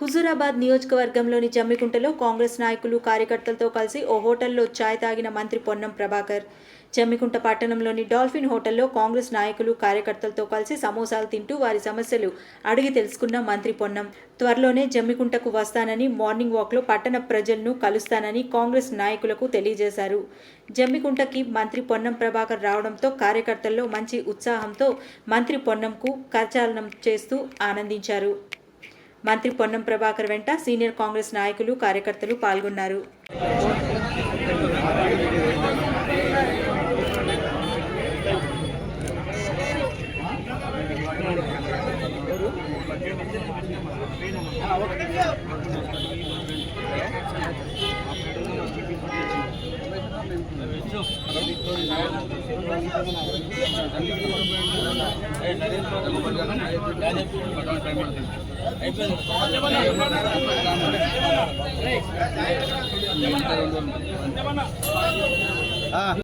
హుజూరాబాద్ నియోజకవర్గంలోని జమ్మికుంటలో కాంగ్రెస్ నాయకులు కార్యకర్తలతో కలిసి ఓ హోటల్లో ఛాయ్ తాగిన మంత్రి పొన్నం ప్రభాకర్. జమ్మికుంట పట్టణంలోని డాల్ఫిన్ హోటల్లో కాంగ్రెస్ నాయకులు కార్యకర్తలతో కలిసి సమోసాలు తింటూ వారి సమస్యలు అడిగి తెలుసుకున్న మంత్రి పొన్నం. త్వరలోనే జమ్మికుంటకు వస్తానని మార్నింగ్ వాక్లో పట్టణ ప్రజలను కలుస్తానని కాంగ్రెస్ నాయకులకు తెలియజేశారు. జమ్మికుంటకి మంత్రి పొన్నం ప్రభాకర్ రావడంతో కార్యకర్తల్లో మంచి ఉత్సాహంతో మంత్రి పొన్నంకు కరచాలనం చేస్తూ ఆనందించారు. మంత్రి పొన్నం ప్రభాకర్ వెంట సీనియర్ కాంగ్రెస్ నాయకులు కార్యకర్తలు పాల్గొన్నారు. అయిపోయింది